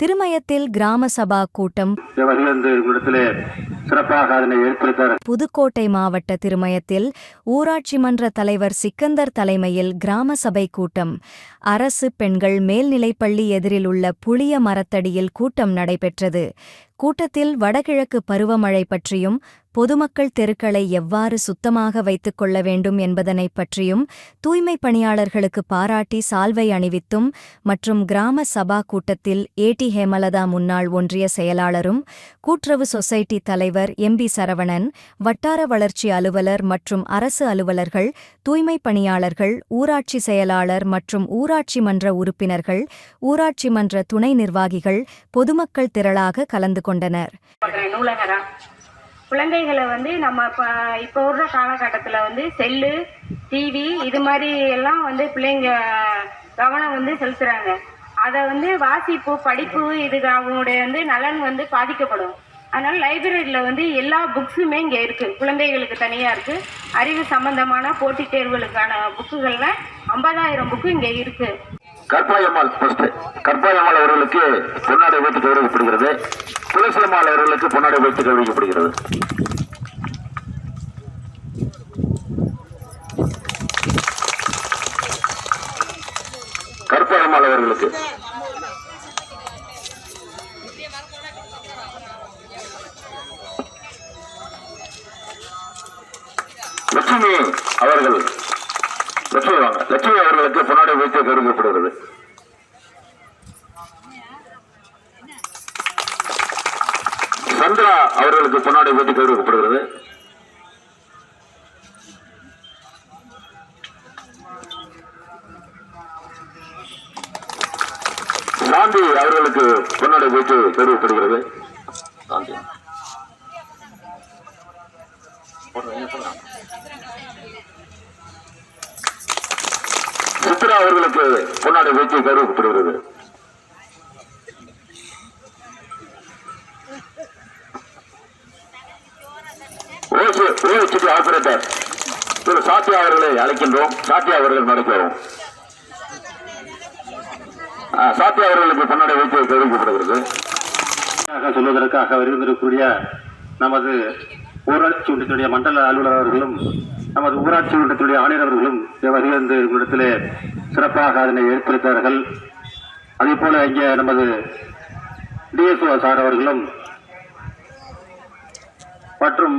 திருமயத்தில் கிராம சபா கூட்டம். இந்த சிறப்பாக அதனை எடுத்துரைத்தார்கள் புதுக்கோட்டை மாவட்ட திருமயத்தில் ஊராட்சி மன்ற தலைவர் சிக்கந்தர் தலைமையில் கிராம சபை கூட்டம். அரசு பெண்கள் மேல்நிலைப்பள்ளி எதிரில் உள்ள புளிய மரத்தடியில் கூட்டம் நடைபெற்றது. கூட்டத்தில் வடகிழக்கு பருவமழை பற்றியும் பொதுமக்கள் தெருக்களை எவ்வாறு சுத்தமாக வைத்துக் கொள்ள வேண்டும் என்பதனைப் பற்றியும் தூய்மை பணியாளர்களுக்கு பாராட்டி சால்வை அணிவித்தும் மற்றும் கிராம சபா கூட்டத்தில் ஏடி ஹேமலதா முன்னாள் ஒன்றிய செயலாளரும் கூட்டுறவு சொசைட்டி தலைவர் எம்பி சரவணன் வட்டார வளர்ச்சி அலுவலர் மற்றும் அரசு அலுவலர்கள் தூய்மை பணியாளர்கள் ஊராட்சி செயலாளர் மற்றும் ஊராட்சி மன்ற உறுப்பினர்கள் ஊராட்சி மன்ற துணை நிர்வாகிகள் பொதுமக்கள் திரளாக கலந்து கொண்டனர். குழந்தைகளை வந்து நம்ம இப்போ இப்போ உள்ள காலகட்டத்தில் வந்து செல்லு டிவி இது மாதிரி எல்லாம் வந்து பிள்ளைங்க கவனம் வந்து செலுத்துறாங்க. அதை வந்து வாசிப்பு படிப்பு இதுக்கு அவங்களுடைய வந்து நலன் வந்து பாதிக்கப்படும். அதனால லைப்ரரியில் வந்து எல்லா புக்ஸுமே இங்கே இருக்கு. குழந்தைகளுக்கு தனியாக இருக்கு. அறிவு சம்பந்தமான போட்டித் தேர்வுகளுக்கான புக்குகள்ல ஐம்பதாயிரம் புக்கு இங்கே இருக்கு. கற்பாயம்மாள் ஃபர்ஸ்ட் கற்பாயம்மாள் அவர்களுக்கு பொன்னாடை வைத்து கௌரவிக்கப்படுகிறது. துளசியம்மாள் அவர்களுக்கு பொன்னாடை வைத்து கௌரவிக்கப்படுகிறது. கற்பாயம்மாள் அவர்களுக்கு. லட்சுமி அவர்கள் லட்சுமி வாங்க. லட்சுமி அவர்களுக்கு பொன்னாடை வைத்து கருதப்படுகிறது சந்திரா அவர்களுக்கு பொன்னாடை வைத்து கருதப்படுகிறது சாந்தி அவர்களுக்கு பொன்னாடை வைத்து கருதப்படுகிறது சாந்தி சித்ரா அவர்களுக்கு பொன்னாடை வைத்து கருதப்படுகிறது. ஓசிடி ஆபரேட்டர் திரு சாத்தியா அவர்களை அழைக்கின்றோம். சாத்தியா அவர்கள் நடக்கிறோம். சாத்தியா அவர்களுக்கு பொன்னாடை வைத்து தெரிவிக்கப்படுகிறது சொல்வதற்காக வருகின்றக்கூடிய நமது ஊராட்சி மன்றத்தினுடைய மண்டல அலுவலர் அவர்களும் நமது ஊராட்சி மன்றத்தினுடைய ஆணையர் அவர்களும் வருகிற இடத்திலே சிறப்பாக அதனை ஏற்படுத்தார்கள் அதே போல இங்கே நமது டிஎஸ்ஓ சார் அவர்களும் மற்றும்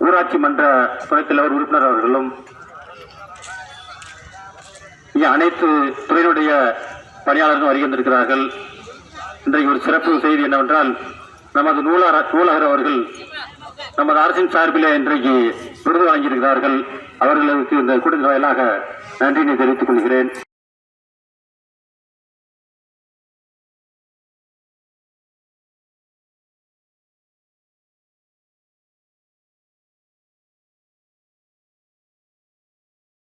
ஊராட்சி மன்ற துணைத் தலைவர் உறுப்பினர் அவர்களும் இங்கே அனைத்து துறையினுடைய பணியாளர்களும் வருகின்றிருக்கிறார்கள் இன்றைக்கு ஒரு சிறப்பு செய்தி என்னவென்றால் நமது நூலர நூலகர் அவர்கள் நமது அரசின் சார்பிலே இன்றைக்கு விருது வழங்கியிருக்கிறார்கள் அவர்களுக்கு இந்த கூட்டத்தின் வாயிலாக நன்றினை தெரிவித்துக் கொள்கிறேன்.